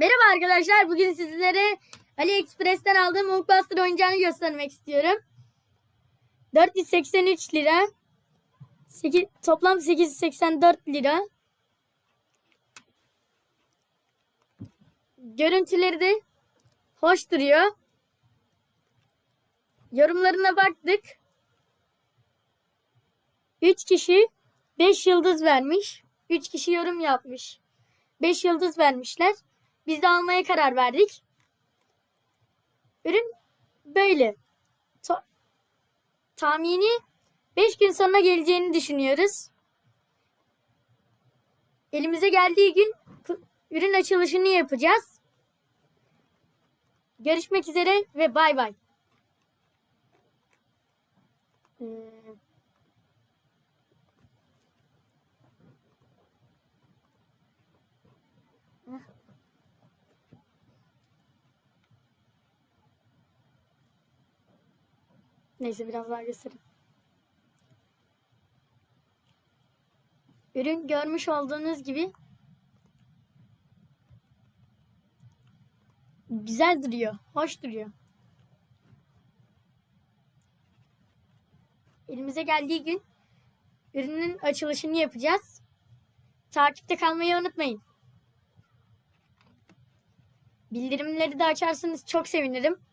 Merhaba arkadaşlar. Bugün sizlere AliExpress'ten aldığım Hulkbuster oyuncağını göstermek istiyorum. 483 lira. 8, toplam 884 lira. Görüntüleri de hoş duruyor. Yorumlarına baktık. 3 kişi 5 yıldız vermiş. 3 kişi yorum yapmış. 5 yıldız vermişler. Biz de almaya karar verdik. Ürün böyle. To- tahmini 5 gün sonra geleceğini düşünüyoruz. Elimize geldiği gün ürün açılışını yapacağız. Görüşmek üzere ve bay bay. Ee, Neyse biraz daha göstereyim. Ürün görmüş olduğunuz gibi güzel duruyor, hoş duruyor. Elimize geldiği gün ürünün açılışını yapacağız. Takipte kalmayı unutmayın. Bildirimleri de açarsanız çok sevinirim.